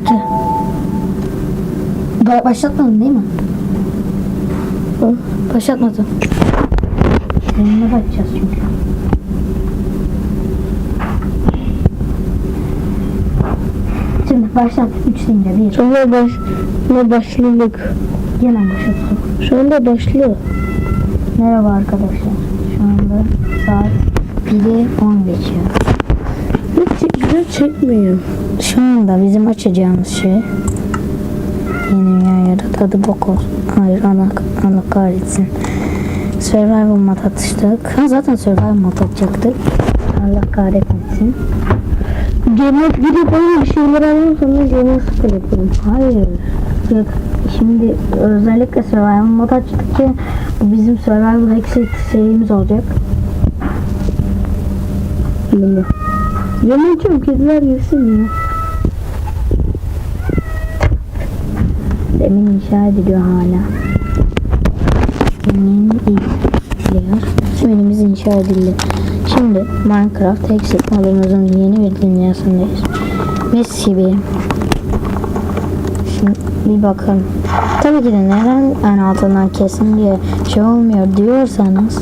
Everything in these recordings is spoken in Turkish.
Bekle. Ba- başlatmadın değil mi? Hı. Başlatmadım. Seninle bakacağız çünkü. Şimdi başlat. Üç deyince bir. Anda baş, ne başladık. Hemen başlatalım. Şu anda başlıyor. Merhaba arkadaşlar. Şu anda saat 1'i 10 geçiyor. Güzel çekmiyor. Şu anda bizim açacağımız şey yeni dünya yaratı bok olsun. Hayır Allah, Allah kahretsin. Survival mod atıştık. Ha, zaten survival mod atacaktık. Allah kahretmesin. Gene gidip öyle bir şeyler alayım sonra gene sıfır yapalım. Hayır. Yok. Şimdi özellikle survival mod açtık ki bizim survival exit serimiz olacak. Bunu. Yemeyeceğim kediler yesin ya. Zemin inşa ediliyor hala. Zeminimiz inşa edildi. Şimdi Minecraft Exit modumuzun yeni bir dünyasındayız. Mis gibi. Şimdi bir bakın. Tabii ki de neden en altından kesin diye şey olmuyor diyorsanız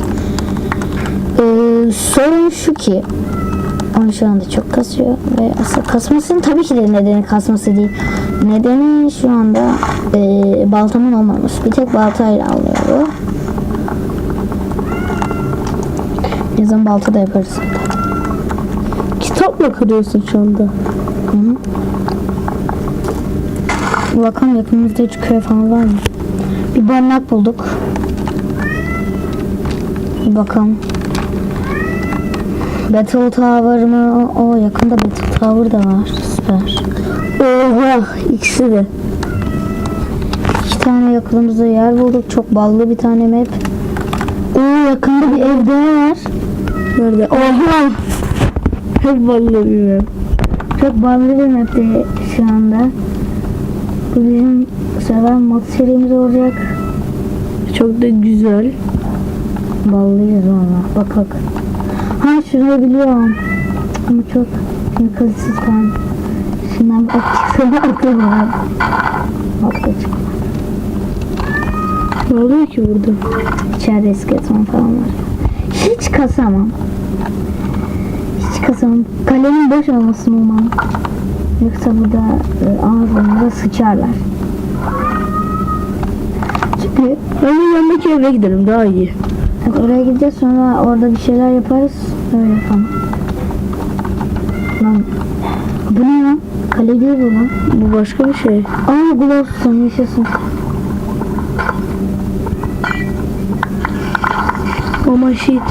eee, sorun şu ki onu şu anda çok kasıyor ve aslında kasmasının tabii ki de nedeni kasması değil. Nedeni şu anda eee baltamın olmaması. Bir tek baltayla alıyor bu. Yazın balta da yaparız. Kitapla kırıyorsun şu anda. Hı hı. Bakalım yakınımızda hiç köy falan var mı? Bir barınak bulduk. Bir bakalım. Battle Tower mı? O yakında Battle Tower da var. Süper. Oha ikisi de. İki tane yakınımızda yer bulduk. Çok ballı bir tane map. Oo yakında bir ev daha var. Nerede? Oha. Hep vallahi bilmiyorum. Çok ballı bir map de şu anda. Bu bizim sever mod serimiz olacak. Çok da güzel. Ballıyız valla. Bak bak. Ha şurayı biliyorum. Ama çok yakınsız kan. Şundan bak çıksana da çık. Ne oluyor ki burada? İçeride iskeletman falan var. Hiç kasamam. Hiç kasamam. Kalemin boş olmasını umam. Yoksa burada e, ağzımıza sıçarlar. Çünkü onun yanındaki eve gidelim daha iyi. Evet, oraya gideceğiz sonra orada bir şeyler yaparız. Öyle yapalım. Lan bu ne lan? Kale değil bu lan. Bu başka bir şey. Aa Glowstone yaşasın. Oh my shit.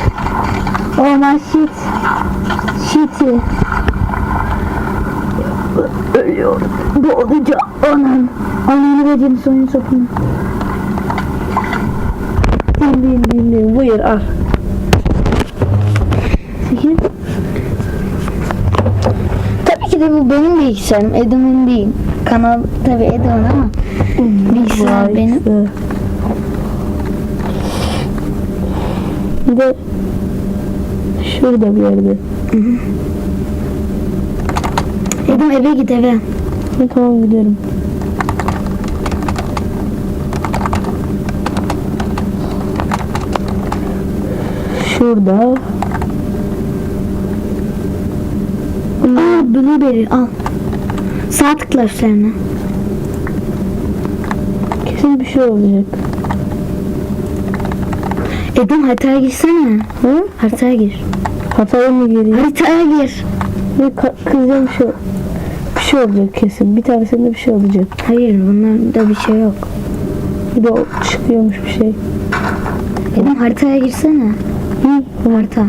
Oh my shit. Shitty. Ölüyorum. Boğulacağım. Anam. Ananı bacını sonunu sokayım. Din din din din. Buyur al. Peki. Ki de bu benim bilgisayarım. Adam'ın değil. Kanal tabii Adam'ın ama bilgisayar Vay benim. be. Bir de şurada bir yerde. Adam eve git eve. Ne tamam giderim. Şurada. Aa blueberry al. Sağ tıkla üstlerine. Kesin bir şey olacak. Adam haritaya girsene. Hı? Haritaya gir. Hataya mı geliyor? Haritaya gir. Ka- kızım bir şey bir şey olacak kesin. Bir tanesinde bir şey olacak. Hayır bunlarda bir şey yok. Bir de çıkıyormuş bir şey. Adam haritaya girsene. Hı? Harita.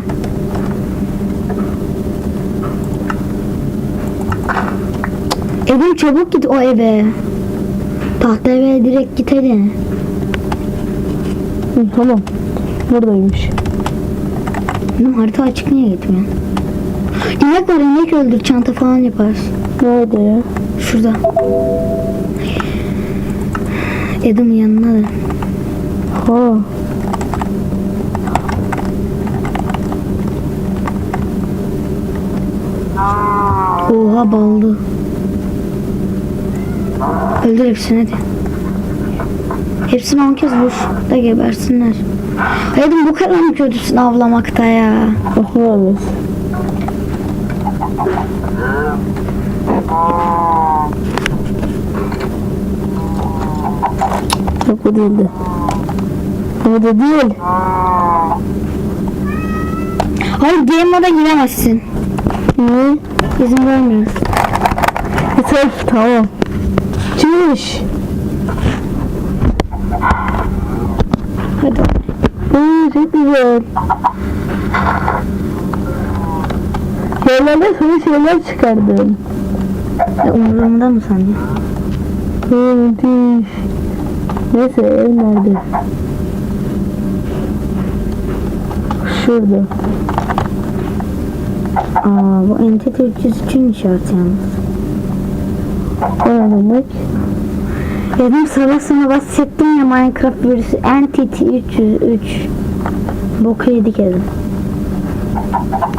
Edim çabuk git o eve. Tahta eve direkt git hadi. Hı, tamam. Buradaymış. Benim harita açık niye gitmiyor? İnek var inek öldür çanta falan yaparız. Nerede ya? Şurada. Adam'ın yanına da. Ha. Oha baldı. Öldür hepsini hadi. Hepsini on kez vur da gebersinler. Hayatım bu kadar mı kötüsün avlamakta ya? Okumamız. Yok bu değildi. Bu da değil. Hayır game moda giremezsin. Ne? İzin vermiyorum. Yeter tamam. Kimmiş? Hadi. Oo, çok güzel. Yerlerde sana şeyler çıkardım. Ya, umurumda mı sandın? Oo, müthiş. Neyse ev nerede? Şurada. Aa bu Entity 303'ün işareti yalnız. O ne demek? Dedim sana bahsettim ya Minecraft virüsü Entity 303. Boku yedik Edim.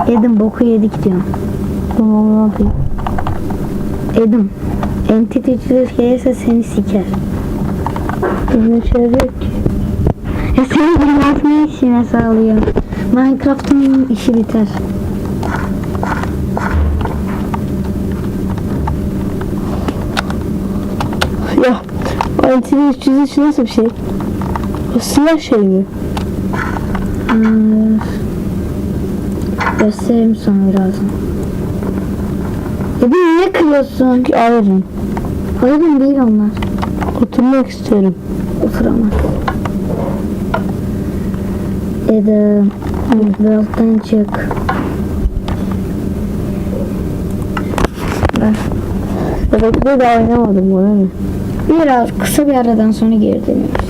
Edim boku yedik diyorum. Ne yapayım? Edim. Entity 303 gelirse seni siker. Bizim şey yok ki. Ya seni dinletmeye işine sağlıyor. Minecraft'ın işi biter. Ya Antini 303 nasıl bir şey? O silah şey mi? Hmm. Göstereyim sana birazdan. Edim niye kırıyorsun? Iron. Hayır değil onlar. Oturmak istiyorum. Oturamaz. Edim. World'dan çık. Ver. Ya bekle daha oynamadım bu ne? Biraz kısa bir aradan sonra geri dönüyoruz.